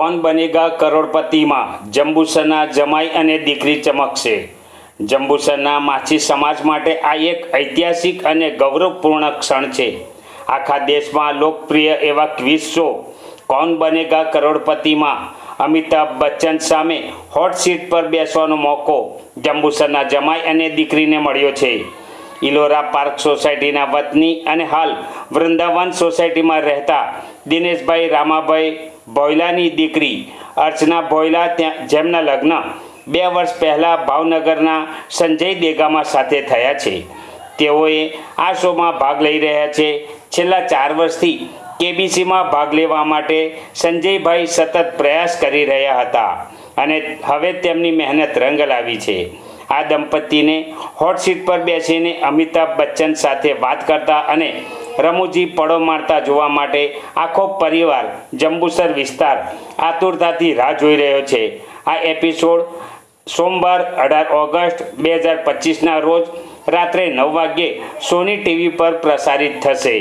કોણ બનેગા કરોડપતિમાં? જંબુસરના જમાઈ અને દીકરી ચમકશે. જંબુસરના માછી સમાજ માટે આ એક ઐતિહાસિક અને ગૌરવપૂર્ણ ક્ષણ છે. આખા દેશમાં લોકપ્રિય એવા ક્વિઝ શો. કોણ બનેગા કરોડપતિમાં? અમિતાભ બચ્ચન સામે હોટ સીટ પર બેસવાનો મોકો જંબુસરના જમાઈ અને દીકરીને મળ્યો છે. ઇલોરા પાર્ક સોસાયટીના વતની અને હાલ વૃંદાવન સોસાયટીમાં રહેતા દિનેશભાઈ રામાભાઈ ભોયલાની દીકરી અર્ચના ભોયલા ત્યાં, જેમના લગ્ન બે વર્ષ પહેલાં ભાવનગરના સંજય દેગામા સાથે થયા છે. તેઓએ આ શોમાં ભાગ લઈ રહ્યા છે. છેલ્લા ચાર વર્ષથી કેબીસીમાં ભાગ લેવા માટે સંજયભાઈ સતત પ્રયાસ કરી રહ્યા હતા અને હવે તેમની મહેનત રંગ લાવી છે. આ દંપતીને હોટ સીટ પર બેસીને અમિતાભ બચ્ચન સાથે વાત કરતા અને રમૂજી પડો મારતા જોવા માટે આખો પરિવાર જંબુસર વિસ્તાર આતુરતાથી રાહ જોઈ રહ્યો છે. આ એપિસોડ સોમવાર, અઢાર ઓગસ્ટ બે હજાર પચીસના રોજ રાત્રે નવ વાગ્યે સોની ટીવી પર પ્રસારિત થશે.